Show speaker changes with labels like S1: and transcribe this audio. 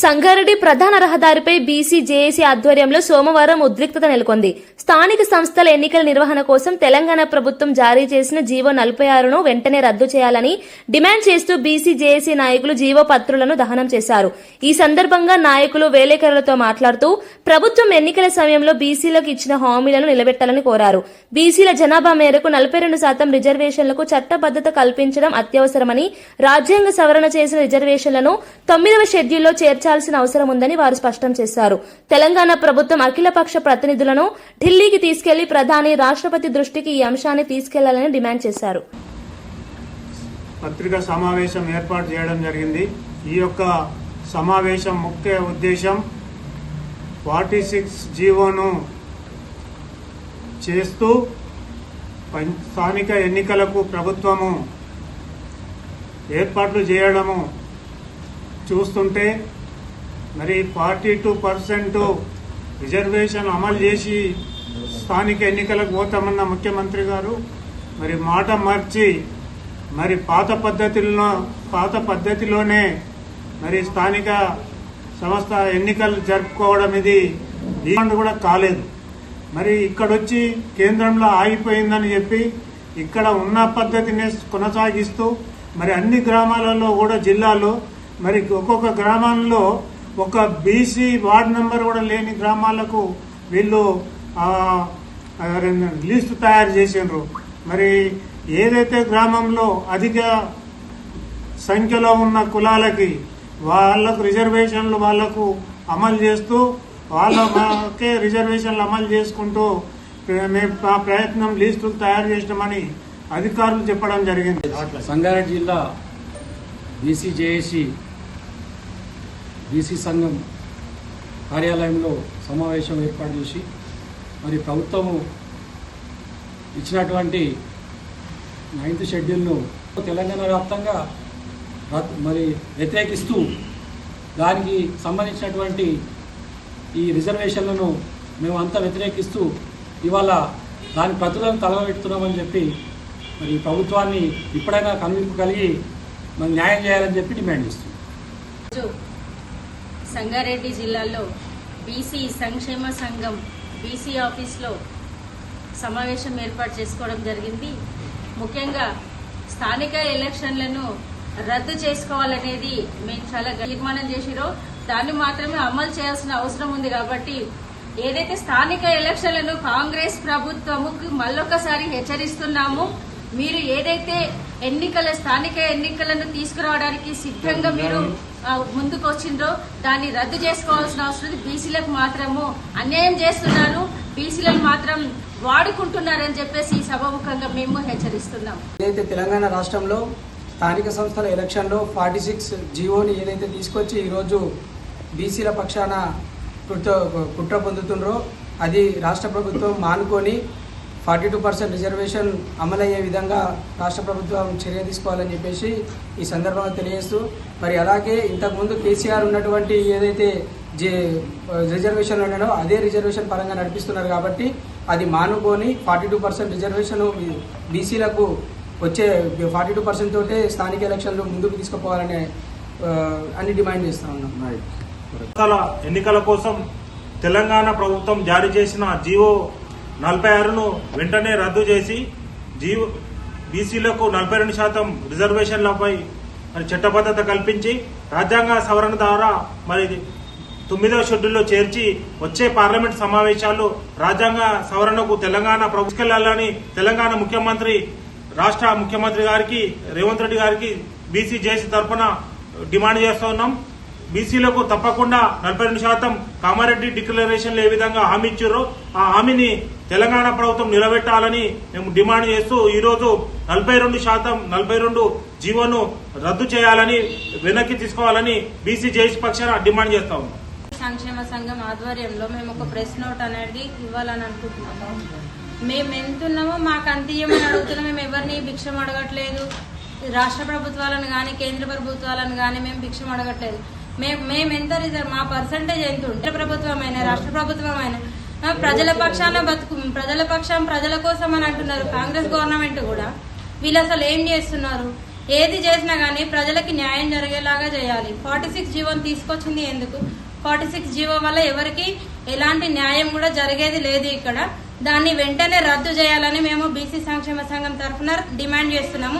S1: సంగారెడ్డి ప్రధాన రహదారిపై BC JAC ఆధ్వర్యంలో సోమవారం ఉద్రిక్తత నెలకొంది. స్థానిక సంస్థల ఎన్నికల నిర్వహణ కోసం తెలంగాణ ప్రభుత్వం జారీ చేసిన జీవో నలభై ఆరును వెంటనే రద్దు చేయాలని డిమాండ్ చేస్తూ బీసీ జేఏసీ నాయకులు జీవో పత్రులను దహనం చేశారు. ఈ సందర్భంగా నాయకులు వేలేకరులతో మాట్లాడుతూ ప్రభుత్వం ఎన్నికల సమయంలో బీసీలకు ఇచ్చిన హామీలను నిలబెట్టాలని కోరారు. బీసీల జనాభా మేరకు నలభై రెండు శాతం రిజర్వేషన్లకు చట్టబద్దత కల్పించడం అత్యవసరమని రాజ్యాంగ సవరణ చేసిన రిజర్వేషన్లను తొమ్మిదవ షెడ్యూల్లో తీర్చాల్సిన అవసరం ఉందని వారు స్పష్టం చేశారు. తెలంగాణ ప్రభుత్వం అఖిలపక్ష ప్రతినిధులను ఢిల్లీకి తీసుకెళ్ళి ప్రధాని రాష్ట్రపతి దృష్టికి ఈ అంశాన్ని తీసుకెళ్ళాలని డిమాండ్ చేశారు.
S2: పత్రికా సమావేశం ఏర్పాటు చేయడం జరిగింది. ఈ యొక్క సమావేశం ముఖ్య ఉద్దేశం ఫార్టీ సిక్స్ జీవోను చేస్తూ స్థానిక ఎన్నికలకు ప్రభుత్వము ఏర్పాట్లు చేయడము చూస్తుంటే మరి ఫార్టీ టూ పర్సెంట్ రిజర్వేషన్ అమలు చేసి స్థానిక ఎన్నికలకు పోతామన్న ముఖ్యమంత్రి గారు మరి మాట మార్చి మరి పాత పద్ధతిలో పాత పద్ధతిలోనే మరి స్థానిక సంస్థ ఎన్నికలు జరుపుకోవడం ఇది డిమాండ్ కూడా కాలేదు. మరి ఇక్కడొచ్చి కేంద్రంలో ఆగిపోయిందని చెప్పి ఇక్కడ ఉన్న పద్ధతిని కొనసాగిస్తూ మరి అన్ని గ్రామాలలో కూడా జిల్లాలో మరి ఒక్కొక్క గ్రామంలో ఒక బీసీ వార్డ్ నెంబర్ కూడా లేని గ్రామాలకు వీళ్ళు ఆ, లిస్టు తయారు చేసిండ్రు. మరి ఏదైతే గ్రామంలో అధిక సంఖ్యలో ఉన్న కులాలకి వాళ్ళకు రిజర్వేషన్లు వాళ్ళకు అమలు చేస్తూ వాళ్ళకే రిజర్వేషన్లు అమలు చేసుకుంటూ మేము ఆ ప్రయత్నం లిస్టులు తయారు చేసినామని అధికారులు చెప్పడం జరిగింది.
S3: సంగారెడ్డి జిల్లా బీసీ జేఏసీ బీసీ సంఘం కార్యాలయంలో సమావేశం ఏర్పాటు చేసి మరి ప్రభుత్వము ఇచ్చినటువంటి నైన్త్ షెడ్యూల్ను తెలంగాణ వ్యాప్తంగా మరి వ్యతిరేకిస్తూ దానికి సంబంధించినటువంటి ఈ రిజర్వేషన్లను మేము అంతా వ్యతిరేకిస్తూ ఇవాళ దాని ప్రతులను తలవబెడుతున్నామని చెప్పి మరి ప్రభుత్వాన్ని ఇప్పుడైనా కనువింపు కలిగి మరి న్యాయం చేయాలని చెప్పి డిమాండ్ చేస్తున్నాం.
S4: సంగారెడ్డి జిల్లాలో బీసీ సంక్షేమ సంఘం బీసీ ఆఫీస్లో సమావేశం ఏర్పాటు చేసుకోవడం జరిగింది. ముఖ్యంగా స్థానిక ఎలక్షన్లను రద్దు చేసుకోవాలనేది మేము చాలా తీర్మానం చేసిరో దాన్ని మాత్రమే అమలు చేయాల్సిన అవసరం ఉంది కాబట్టి ఏదైతే స్థానిక ఎలక్షన్లను కాంగ్రెస్ ప్రభుత్వముకు మళ్ళొకసారి హెచ్చరిస్తున్నాము మీరు ఏదైతే ఎన్నికల స్థానిక ఎన్నికలను తీసుకురావడానికి సిద్ధంగా మీరు ముందుకు వచ్చిండ్రో దాన్ని రద్దు చేసుకోవాల్సిన అవసరం ఉంది. బీసీలకు మాత్రము అన్యాయం చేస్తున్నారు. బీసీలను మాత్రం వాడుకుంటున్నారని చెప్పేసి ఈ సభాముఖంగా మేము హెచ్చరిస్తున్నాం.
S5: ఏదైతే తెలంగాణ రాష్ట్రంలో స్థానిక సంస్థల ఎలక్షన్లో ఫార్టీ సిక్స్ జీవోని ఏదైతే తీసుకొచ్చి ఈరోజు బీసీల పక్షాన కుట్ర కుట్ర పొందుతుండ్రో అది రాష్ట్ర ప్రభుత్వం మానుకొని ఫార్టీ టూ పర్సెంట్ రిజర్వేషన్ అమలయ్యే విధంగా రాష్ట్ర ప్రభుత్వం చర్య తీసుకోవాలని చెప్పేసి ఈ సందర్భంగా తెలియజేస్తూ మరి అలాగే ఇంతకుముందు కేసీఆర్ ఉన్నటువంటి ఏదైతే జే రిజర్వేషన్ ఉన్నాడో అదే రిజర్వేషన్ పరంగా నడిపిస్తున్నారు కాబట్టి అది మానుకొని ఫార్టీ టూ పర్సెంట్ రిజర్వేషన్ బీసీలకు వచ్చే ఫార్టీ టూ పర్సెంట్ తోటే స్థానిక ఎలక్షన్లు ముందుకు తీసుకుపోవాలనే అని డిమాండ్ చేస్తా ఉన్నాం.
S6: ఎన్నికల ఎన్నికల కోసం తెలంగాణ ప్రభుత్వం జారీ చేసిన జీవో నలభై ఆరును వెంటనే రద్దు చేసి జీవో బీసీలకు నలభై రెండు శాతం రిజర్వేషన్లపై మరి చట్టబద్ధత కల్పించి రాజ్యాంగ సవరణ ద్వారా మరి తొమ్మిదవ షెడ్యూల్లో చేర్చి వచ్చే పార్లమెంట్ సమావేశాలు రాజ్యాంగ సవరణకు తెలంగాణ ప్రభుత్వాలని తెలంగాణ ముఖ్యమంత్రి రాష్ట్ర ముఖ్యమంత్రి గారికి రేవంత్ రెడ్డి గారికి బీసీ జేసీ తరఫున డిమాండ్ చేస్తూ ఉన్నాం. బీసీలకు తప్పకుండా నలభై రెండు శాతం కామారెడ్డి డిక్లరేషన్లు ఏ విధంగా హామీ ఇచ్చారో ఆ హామీని తెలంగాణ ప్రభుత్వం నిలబెట్టాలని మేము డిమాండ్ చేస్తూ ఈరోజు నలభై రెండు శాతం నలభై రెండు జీవోను రద్దు చేయాలని వెనక్కి తీసుకోవాలని బీసీ జేసీ పక్షాన డిమాండ్ చేస్తా ఉన్నాం.
S7: సంక్షేమ సంఘం ఆధ్వర్యంలో మేము ఒక ప్రెస్ నోట్ అనేది ఇవ్వాలని అనుకుంటున్నాము. మేము ఎంతున్నామో మాకు అంత ఇవ్వమని అడుగుతున్నాం. మేము ఎవరిని భిక్షం అడగట్లేదు. రాష్ట్ర ప్రభుత్వాలను కానీ కేంద్ర ప్రభుత్వాలను కానీ మేము భిక్షం అడగట్లేదు. మేము మేము ఎంత రిజర్వ్ మా పర్సంటేజ్ ఎంత ఉంటే ప్రభుత్వమైన రాష్ట్ర ప్రభుత్వం అయినా ప్రజల పక్షాన బతుకు ప్రజల పక్షం ప్రజల కోసం అని అంటున్నారు కాంగ్రెస్ గవర్నమెంట్ కూడా. వీళ్ళు అసలు ఏం చేస్తున్నారు? ఏది చేసినా కానీ ప్రజలకి న్యాయం జరిగేలాగా చేయాలి. ఫార్టీ సిక్స్ జీవోని తీసుకొచ్చింది ఎందుకు? ఫార్టీ సిక్స్ జీవో వల్ల ఎవరికి ఎలాంటి న్యాయం కూడా జరిగేది లేదు ఇక్కడ. దాన్ని వెంటనే రద్దు చేయాలని మేము బీసీ సంక్షేమ సంఘం తరఫున డిమాండ్ చేస్తున్నాము.